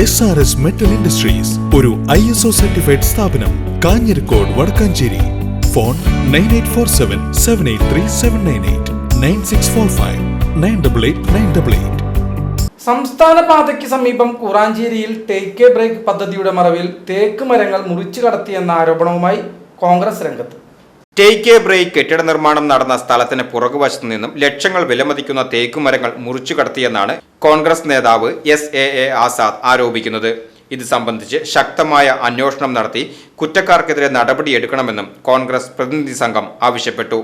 S R S metal industries ഒരു I S O certified സ്ഥാപനം Kanjirakode Vadakkanchery. Phone nine eight four seven seven eight three seven nine eight nine six four five nine double eight nine double eight സംസ്ഥാന പാതയ്ക്ക് സമീപം കുറാഞ്ചേരിയിൽ take A break പദ്ധതിയുടെ മറവിൽ തേക്ക് മരങ്ങൾ മുറിച്ചു കടത്തിയെന്ന ആരോപണവുമായി കോൺഗ്രസ് രംഗത്ത്. ടേക്ക് എ ബ്രേക്ക് കെട്ടിട നിർമ്മാണം നടന്ന സ്ഥലത്തിന് പുറകുവശത്തു നിന്നും ലക്ഷങ്ങൾ വിലമതിക്കുന്ന തേക്കുമരങ്ങൾ മുറിച്ചു കടത്തിയെന്നാണ് കോൺഗ്രസ് നേതാവ് എസ് എ എ ആസാദ് ആരോപിക്കുന്നത്. ഇത് സംബന്ധിച്ച് ശക്തമായ അന്വേഷണം നടത്തി കുറ്റക്കാർക്കെതിരെ നടപടിയെടുക്കണമെന്നും കോൺഗ്രസ് പ്രതിനിധി സംഘം ആവശ്യപ്പെട്ടു.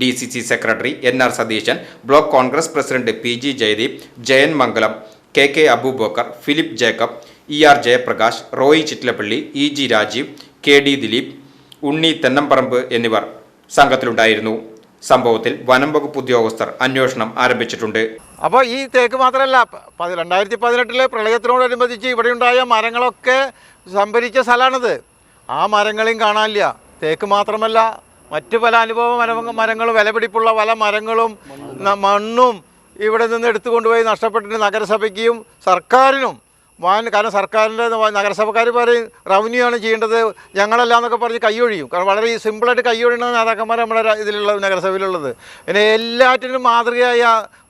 D C C secretary N R Satheesan block Congress president P G Jayadeep Jayan Mangalam K K Aboobacker Philip Jacob E R Jayaprakash Roy Chittilappally E G Rajeev K D Dileep Unni Thennamparambu എന്നിവർ സംഘത്തിലുണ്ടായിരുന്നു. സംഭവത്തിൽ വനം വകുപ്പ് ഉദ്യോഗസ്ഥർ അന്വേഷണം ആരംഭിച്ചിട്ടുണ്ട്. അപ്പോൾ ഈ തേക്ക് മാത്രമല്ല രണ്ടായിരത്തി പതിനെട്ടിലെ പ്രളയത്തിനോടനുബന്ധിച്ച് ഇവിടെയുണ്ടായ മരങ്ങളൊക്കെ സംഭരിച്ച സ്ഥലമാണിത്. ആ മരങ്ങളെയും കാണാനില്ല. തേക്ക് മാത്രമല്ല മറ്റു പല അനുഭവ മര മരങ്ങളും വിലപിടിപ്പുള്ള പല മരങ്ങളും മണ്ണും ഇവിടെ നിന്ന് എടുത്തുകൊണ്ടുപോയി നഷ്ടപ്പെട്ടിട്ട് നഗരസഭയ്ക്കും സർക്കാരിനും വാൻ കാരണം സർക്കാരിന്റെ നഗരസഭക്കാർ പറയും റവന്യൂ ആണ് ചെയ്യേണ്ടത്. ഞങ്ങളല്ല എന്നൊക്കെ പറഞ്ഞ് കൈയൊഴിയും. കാരണം വളരെ സിമ്പിളായിട്ട് കൈയൊഴിയുന്ന നേതാക്കന്മാർ നമ്മുടെ ഇതിലുള്ള നഗരസഭയിലുള്ളത്. പിന്നെ എല്ലാറ്റിനും മാതൃകയായ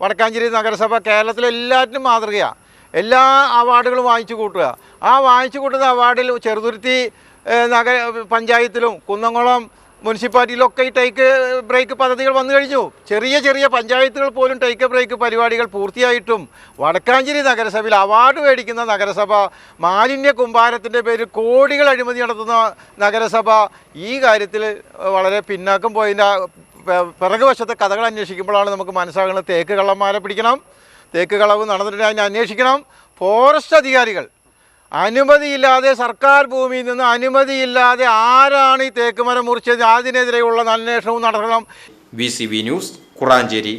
വടക്കാഞ്ചേരി നഗരസഭ കേരളത്തിലെ എല്ലാറ്റിനും മാതൃകയാണ് എല്ലാ അവാർഡുകളും വാങ്ങിച്ചു കൂട്ടുക. ആ വാങ്ങിച്ചു കൂട്ടുന്ന അവാർഡിൽ ചെറുതുരുത്തി നഗര പഞ്ചായത്തിലും കുന്നംകുളം മുനിസിപ്പാലിറ്റിയിലൊക്കെ ഈ ടൈക്ക് ബ്രേക്ക് പദ്ധതികൾ വന്നു കഴിഞ്ഞു. ചെറിയ ചെറിയ പഞ്ചായത്തുകൾ പോലും ടൈക്ക് ബ്രേക്ക് പരിപാടികൾ പൂർത്തിയായിട്ടും വടക്കാഞ്ചേരി നഗരസഭയിൽ അവാർഡ് മേടിക്കുന്ന നഗരസഭ മാലിന്യ കുമ്പാരത്തിന്റെ പേരിൽ കോടികൾ അഴിമതി നടത്തുന്ന നഗരസഭ ഈ കാര്യത്തിൽ വളരെ പിന്നാക്കം പോയതിന്റെ പിറകു പിറകുവശത്തെ കഥകൾ അന്വേഷിക്കുമ്പോഴാണ് നമുക്ക് മനസ്സിലാകുന്നത് തേക്ക് കള്ളന്മാരെ പിടിക്കണം തേക്ക് കളവ് നടന്നിട്ടുണ്ടെങ്കിൽ അതിനെ അന്വേഷിക്കണം. ഫോറസ്റ്റ് അധികാരികൾ അനുമതിയില്ലാതെ സർക്കാർ ഭൂമിയിൽ നിന്ന് അനുമതിയില്ലാതെ ആരാണ് ഈ തേക്കുമരം മുറിച്ചത്? അതിനെതിരെയുള്ള അന്വേഷണവും നടത്തണം. V news Kuranchery.